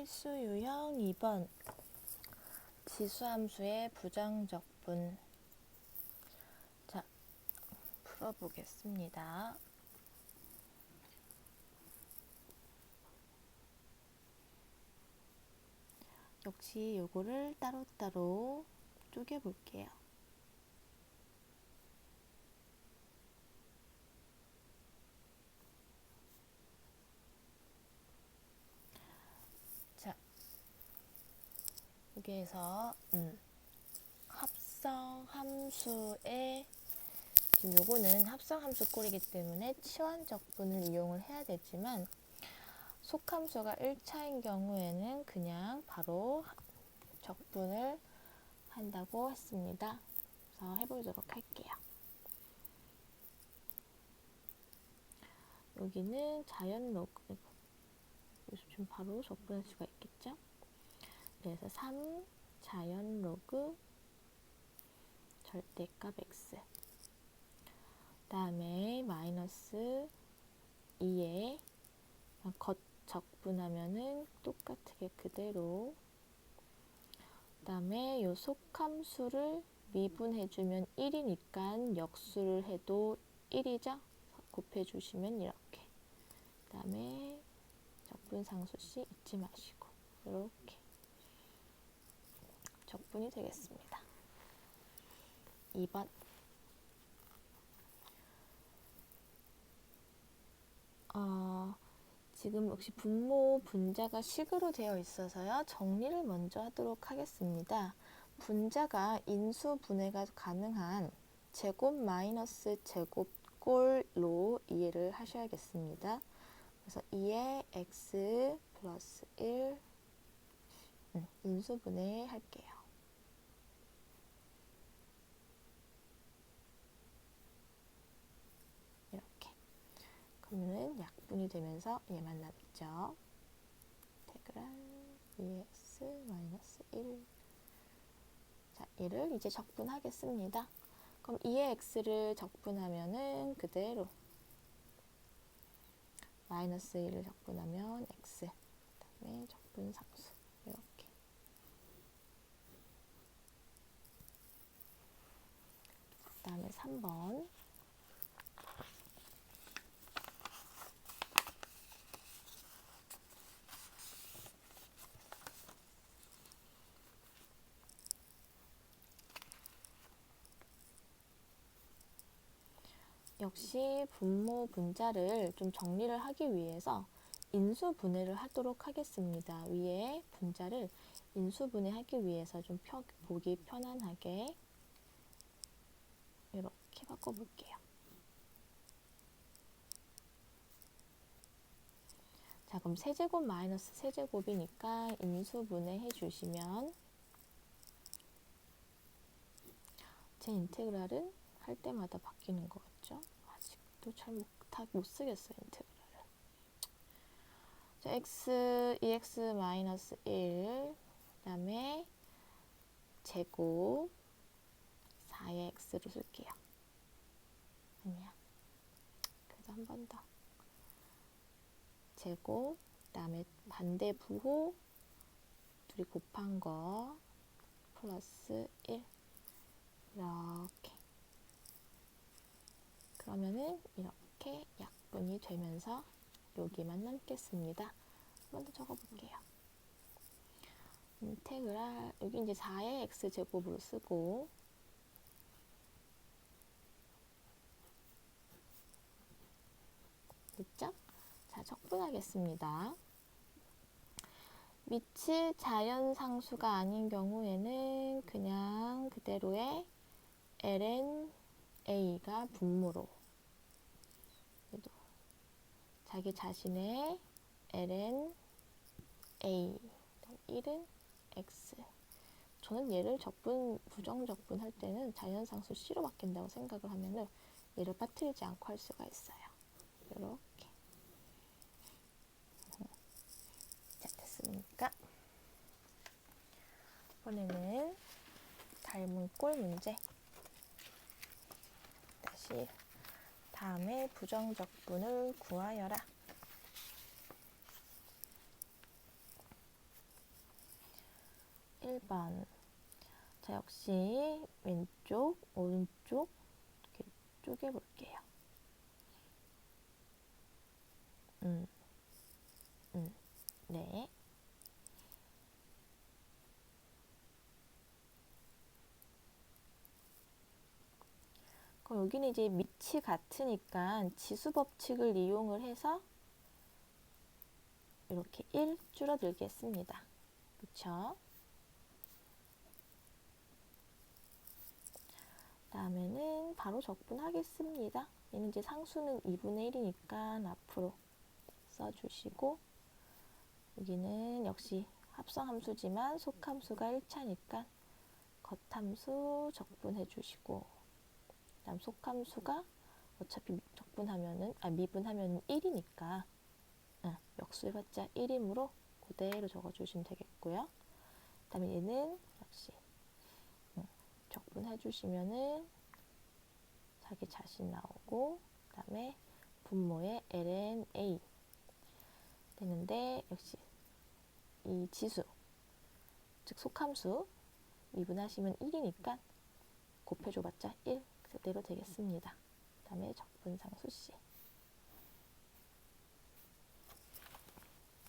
필수 유형 2번 지수함수의 부정적분 자 풀어보겠습니다. 역시 요거를 따로따로 쪼개볼게요. 자, 여기에서 음, 합성 함수의 지금 요거는 합성 함수 꼴이기 때문에 치환 적 분을 이용을 해야 되지만 속함수가 1차인 경우에는 그냥 바로 적분을 한다고 했습니다. 그래서 해보도록 할게요. 여기는 자연 로그 여기서 좀 바로 적분할 수가 있겠죠? 그래서 3 자연 로그 절대값 x. 다음에 마이너스 2에 겉 적분하면은 똑같게 그대로. 그 다음에 요 속함수를 미분해주면 1이니까 역수를 해도 1이죠? 곱해주시면 이렇게. 그 다음에 적분상수씨 잊지 마시고 이렇게 적분이 되겠습니다. 2번 어, 지금 역시 분모 분자가 식으로 되어 있어서요. 정리를 먼저 하도록 하겠습니다. 분자가 인수 분해가 가능한 제곱 마이너스 제곱 꼴로 이해를 하셔야겠습니다. 그래서 2의 x 플러스 1 음, 인수 분해 할게요. 이렇게 그러면은 약분이 되면서 얘만 남죠. 인테그랄 2x 마이너스 1 자, 얘를 이제 적분하겠습니다. 그럼 2의 x를 적분하면은 그대로 마이너스 1을 적분하면 x 그다음에 적분 상수 이렇게 그다음에 3번 역시 분모 분자를 좀 정리를 하기 위해서 인수 분해를 하도록 하겠습니다. 위에 분자를 인수 분해하기 위해서 좀 펴, 보기 편안하게 이렇게 바꿔볼게요. 자 그럼 세제곱 마이너스 세제곱이니까 인수 분해해 주시면 제 인테그랄은 할 때마다 바뀌는 것 같 죠? 아직도 잘못 쓰겠어요 인테그랄을. 자, x 2x 마이너스 1 그 다음에 제곱 4의 x로 쓸게요. 아니야. 그래서 한번 더. 제곱 그 다음에 반대 부호 둘이 곱한 거 플러스 1 이렇게 그러면은 이렇게 약분이 되면서 여기만 남겠습니다. 한번 더 적어볼게요. 인테그랄 여기 이제 4의 x 제곱으로 쓰고 됐죠? 자 적분하겠습니다. 밑이 자연상수가 아닌 경우에는 그냥 그대로의 ln a가 분모로 자기 자신의 ln a 1은 x 저는 얘를 적분 부정적분 할 때는 자연상수 c로 바뀐다고 생각을 하면은 얘를 빠뜨리지 않고 할 수가 있어요. 이렇게 자 됐습니까? 이번에는 닮은 꼴 문제 다시 다음에 부정적분을 구하여라. 1번. 자, 역시 왼쪽, 오른쪽 이렇게 쪼개 볼게요. 음. 음. 네. 여기는 이제 밑이 같으니까 지수 법칙을 이용을 해서 이렇게 1 줄어들겠습니다. 그쵸? 다음에는 바로 적분하겠습니다. 얘는 이제 상수는 2분의 1이니까 앞으로 써주시고 여기는 역시 합성함수지만 속함수가 1차니까 겉함수 적분해 주시고 다음 속함수가 어차피 적분하면은 아 미분하면 1이니까 응, 역수해봤자 1이므로 그대로 적어주시면 되겠고요. 그다음에 얘는 역시 응, 적분해 주시면은 자기 자신 나오고 그다음에 분모의 ln a 되는데 역시 이 지수 즉 속함수 미분하시면 1이니까 곱해줘봤자 1 그대로 되겠습니다. 다음에 적분상수 C.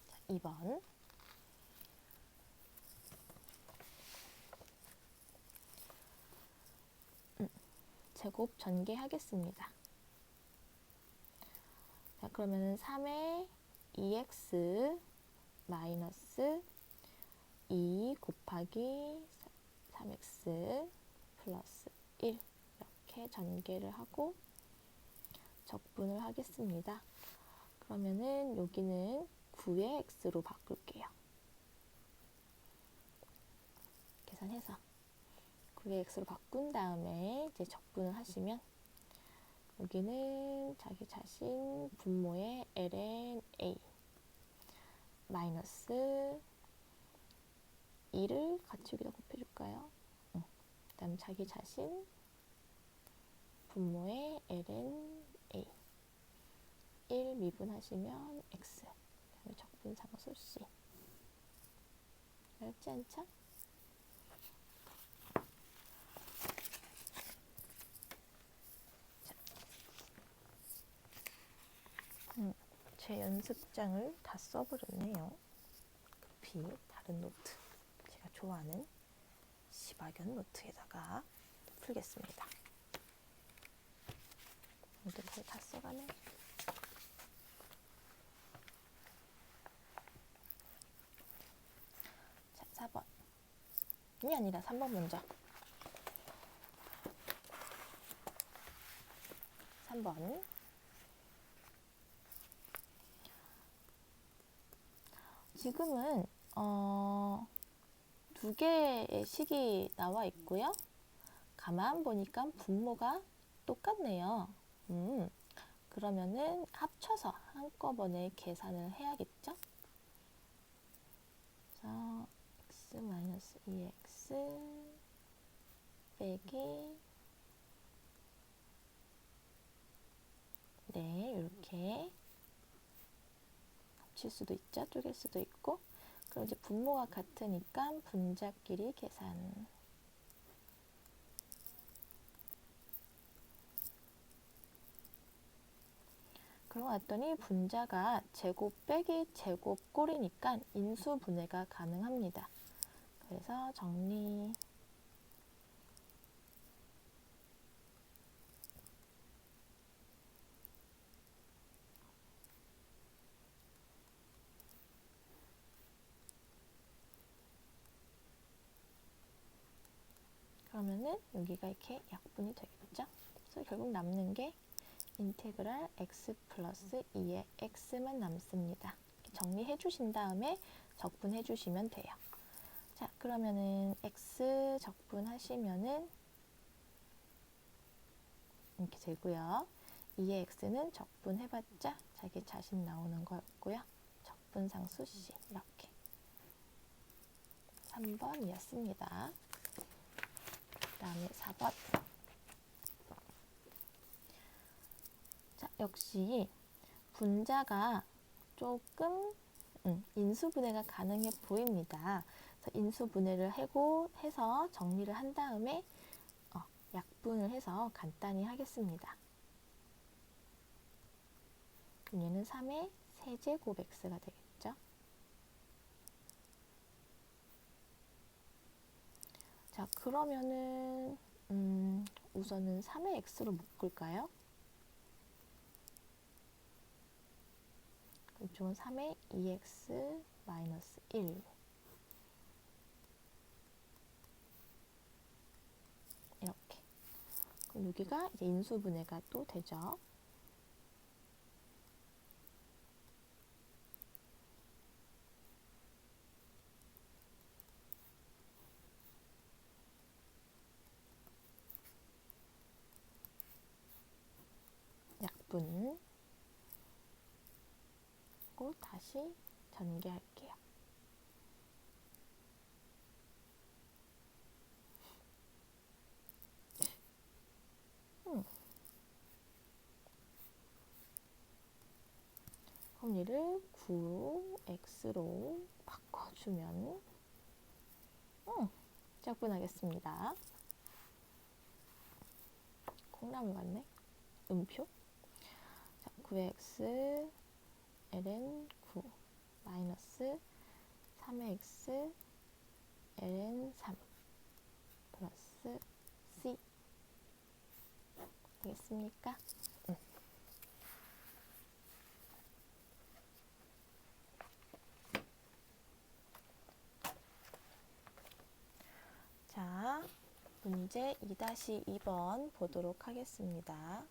자, 2번. 음, 제곱 전개하겠습니다. 자, 그러면은 3의 2x 마이너스 2 곱하기 3x 플러스 1 이렇게 전개를 하고 적분을 하겠습니다. 그러면은 여기는 9의 x로 바꿀게요. 계산해서 9의 x로 바꾼 다음에 이제 적분을 하시면 여기는 자기 자신 분모의 ln a 마이너스 2를 같이 여기다 곱해줄까요? 응. 그 다음 자기 자신 분모의 ln a 1 미분하시면 x 적분상수 c 어렵지 않죠? 음, 제 연습장을 다 써버렸네요. 급히 다른 노트 제가 좋아하는 시바견 노트에다가 풀겠습니다. 모두 거의 다 써가네. 자, 4번. 이 아니라 3번 먼저. 3번. 지금은 어, 두 개의 식이 나와 있고요. 가만 보니까 분모가 똑같네요. 음, 그러면은 합쳐서 한꺼번에 계산을 해야겠죠? 그래서 x 마이너스 2x 빼기 네, 이렇게 합칠 수도 있죠. 쪼갤 수도 있고 그럼 이제 분모가 같으니까 분자끼리 계산 그러고 났더니 분자가 제곱 빼기 제곱 꼴이니까 인수 분해가 가능합니다. 그래서 정리 그러면은 여기가 이렇게 약분이 되겠죠? 그래서 결국 남는 게 인테그랄 x 플러스 2의 x만 남습니다. 정리해 주신 다음에 적분해 주시면 돼요. 자, 그러면은 x 적분하시면은 이렇게 되고요. 2의 x는 적분해봤자 자기 자신 나오는 거였고요. 적분상수 c 이렇게 3번이었습니다. 다음에 4번. 역시 분자가 조금 음, 인수분해가 가능해 보입니다. 인수분해를 하고 해서 정리를 한 다음에 어, 약분을 해서 간단히 하겠습니다. 얘는 3의 세제곱 x가 되겠죠. 자 그러면은 음, 우선은 3의 x로 묶을까요? 이쪽은 3의 2x 마이너스 1 이렇게 그럼 여기가 이제 인수분해가 또 되죠. 약분 하고 다시 전개할게요. 음. 그럼 얘를 9x로 바꿔주면 음, 짝분하겠습니다. 콩나물 같네. 음표. 자, 9x ln 9 마이너스 3x ln 3 플러스 c 되겠습니까? 응. 자, 문제 2-2번 보도록 하겠습니다.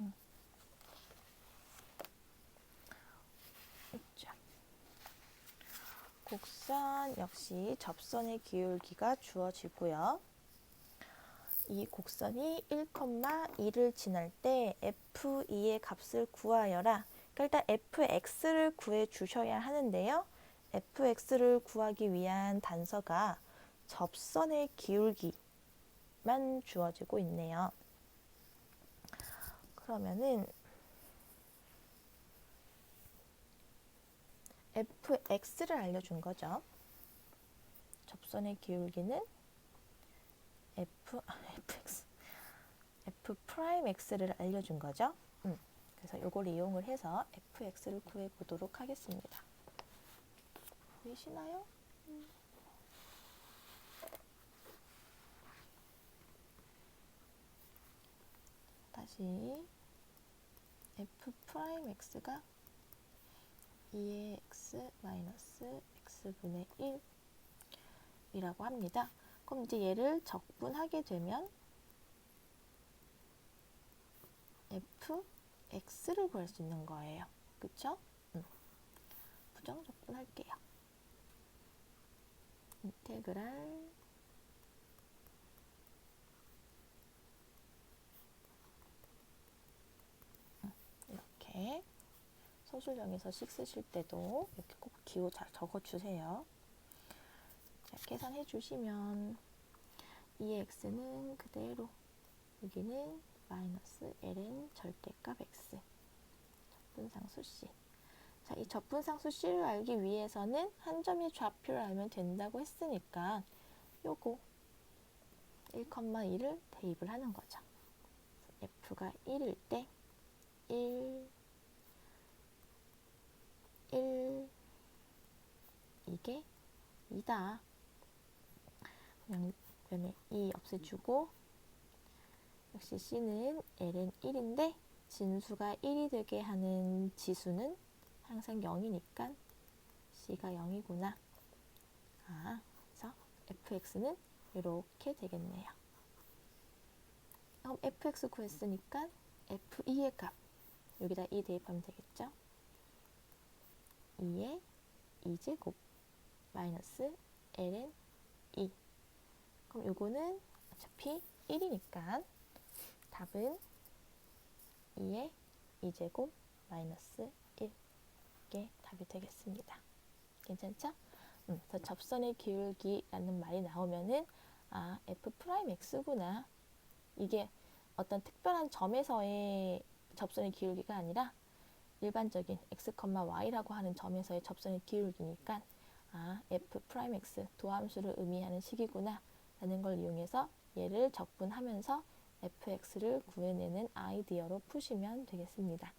응. 있죠. 곡선 역시 접선의 기울기가 주어지고요. 이 곡선이 1,2를 지날 때 f2의 값을 구하여라. 그러니까 일단 fx를 구해 주셔야 하는데요. fx를 구하기 위한 단서가 접선의 기울기만 주어지고 있네요. 그러면은 fx를 알려준 거죠. 접선의 기울기는 f 아, fx f 프라임 x를 알려준 거죠. 음, 그래서 이걸 이용을 해서 fx를 구해 보도록 하겠습니다. 보이시나요? 음. 다시 f 프라임 x가 2의 x 마이너스 x분의 1이라고 합니다. 그럼 이제 얘를 적분하게 되면 f x를 구할 수 있는 거예요. 그쵸? 음. 부정 적분할게요. 인테그랄 이렇게 서술형에서 식 쓰실 때도 이렇게 꼭 기호 잘 적어주세요. 자, 계산해 주시면 2x는 그대로 여기는 마이너스 ln 절대값 x 접분상수 c 자, 이 접분상수 c를 알기 위해서는 한 점의 좌표를 알면 된다고 했으니까 요거 1,2를 대입을 하는 거죠. f가 1일 때 1, 1 이게 2다. 그냥 면에 2 없애주고 역시 C는 L은 1인데 진수가 1이 되게 하는 지수는 항상 0이니까 C가 0이구나. 아, 그래서 fx는 이렇게 되겠네요. 그럼 fx 구했으니까 f2의 값 여기다 2 대입하면 되겠죠? 2의 2제곱 마이너스 ln 2 그럼 요거는 어차피 1이니까 답은 2의 2제곱 마이너스 1 이게 답이 되겠습니다. 괜찮죠? 음, 그래서 접선의 기울기라는 말이 나오면은 아 f 프라임 x구나 이게 어떤 특별한 점에서의 접선의 기울기가 아니라 일반적인 x, y라고 하는 점에서의 접선의 기울기니까 아, f 프라임 x 도함수를 의미하는 식이구나 라는 걸 이용해서 얘를 적분하면서 fx를 구해내는 아이디어로 푸시면 되겠습니다.